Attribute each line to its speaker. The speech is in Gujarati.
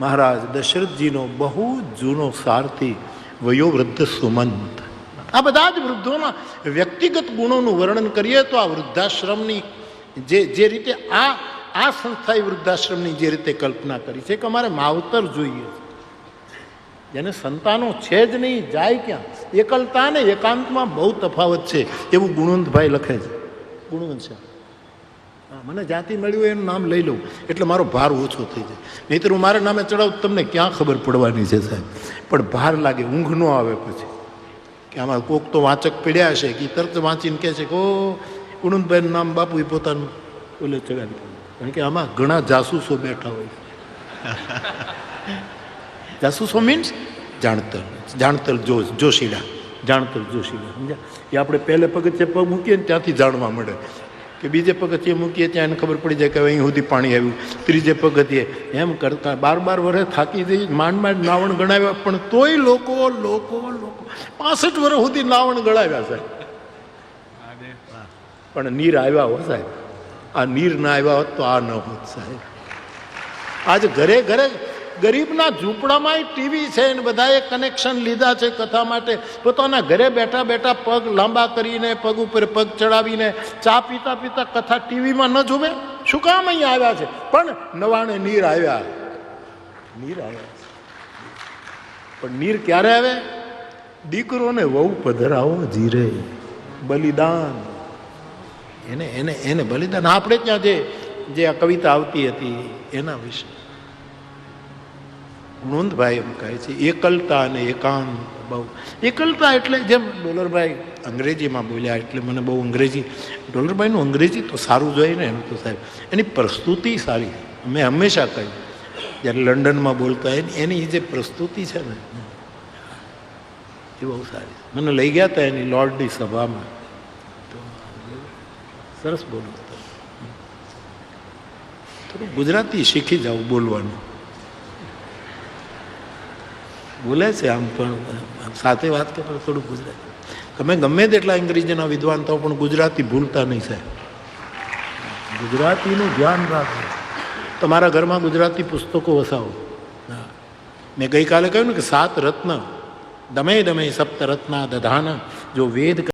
Speaker 1: મહારાજ, દશરથજીનો બહુ જૂનો સારથી વયોવૃદ્ધ સુમંત. આ બધા જ વૃદ્ધોના વ્યક્તિગત ગુણોનું વર્ણન કરીએ તો આ વૃદ્ધાશ્રમની જે જે રીતે આ આ સંસ્થાએ વૃદ્ધાશ્રમની જે રીતે કલ્પના કરી છે કે અમારે માવતર જોઈએ જેને સંતાનો છે જ નહીં, જાય ક્યાં? એકલતા ને એકાંતમાં બહુ તફાવત છે, એવું ગુણવંતભાઈ લખે છે. ગુણવંત છે. મને જાતિ મળ્યું એનું નામ લઈ લઉં. એટલે મારો ભાર ઓછો થઈ જાય. નહીંતર હું મારા નામે ચડાવું તમને ક્યાં ખબર પડવાની છે સાહેબ? પણ ભાર લાગે, ઊંઘ ન આવે પછી. કે આમાં કોક તો વાંચક પીડ્યા હશે, કે તરત વાંચીને કહે છે કે, ઓ ગુણવંતભાઈનું નામ બાપુએ પોતાનું. ઓલે ચડાવી કારણ કે આમાં ઘણા જાસૂસો બેઠા હોય જાસૂસો મીન્સ જાણતર. જાણતર જો જોશીડા જાણતર જોશીડા સમજ્યા? એ આપણે પહેલે પગથિયે પગ મૂકીએ ને ત્યાંથી જાણવા મળે. કે બીજે પગથિયે મૂકીએ ત્યાં એને ખબર પડી જાય કે અહીં સુધી પાણી આવ્યું. ત્રીજે પગથિયે એમ કરતા બાર બાર વર્ષ થાકી જઈ માંડ માંડ નાવણ ગણાવ્યા, પણ તોય લોકો લોકો લોકો, પાસઠ વર્ષ સુધી નાવણ ગણાવ્યા સાહેબ. પણ નીર આવ્યા હો સાહેબ. આ નીર ના આવ્યા હોત તો આ ન હોત સાહેબ. આજે ઘરે ઘરે ગરીબના ઝૂંપડામાં ટીવી છે એને બધાએ કનેક્શન લીધા છે કથા માટે, પોતાના ઘરે બેઠા બેઠા પગ લાંબા કરીને, પગ ઉપર પગ ચડાવીને, ચા પીતા પીતા કથા ટીવીમાં ન જોવે શું કામ અહીંયા આવ્યા છે? પણ નવાણે નીર આવ્યા. નીર આવ્યા પણ નીર ક્યારે આવે? દીકરોને વહુ પધરાવો જીરે બલિદાન. એને એને એને બલિદાન. આપણે ત્યાં જે જે આ કવિતા આવતી હતી, એના વિશે. નોંધભાઈ એમ કહે છે, એકલતા અને એકાંત બહુ. એકલતા એટલે જેમ ડોલરભાઈ અંગ્રેજીમાં બોલ્યા, એટલે મને બહુ અંગ્રેજી, ડોલરભાઈનું અંગ્રેજી તો સારું જોઈએ ને એમ તો સાહેબ. એની પ્રસ્તુતિ સારી. મેં હંમેશા કહ્યું, જ્યારે લંડનમાં બોલતા એની એની જે પ્રસ્તુતિ છે ને, એ બહુ સારી. મને લઈ ગયા હતા એની લોર્ડની સભામાં. તો સરસ બોલું થોડું ગુજરાતી શીખી જાઉં બોલવાનું. બોલે છે આમ પણ સાથે વાત કરે પણ થોડું ગુજરાતી. તમે ગમે તેટલા અંગ્રેજીના વિદ્વાન તો પણ ગુજરાતી ભૂલતા નહીં સાહેબ. ગુજરાતીનું ધ્યાન રાખો તમારા ઘરમાં ગુજરાતી પુસ્તકો વસાવો. મેં ગઈકાલે કહ્યું ને કે સાત રત્ન, દમે દમે સપ્ત રત્ના દધાન જો વેદ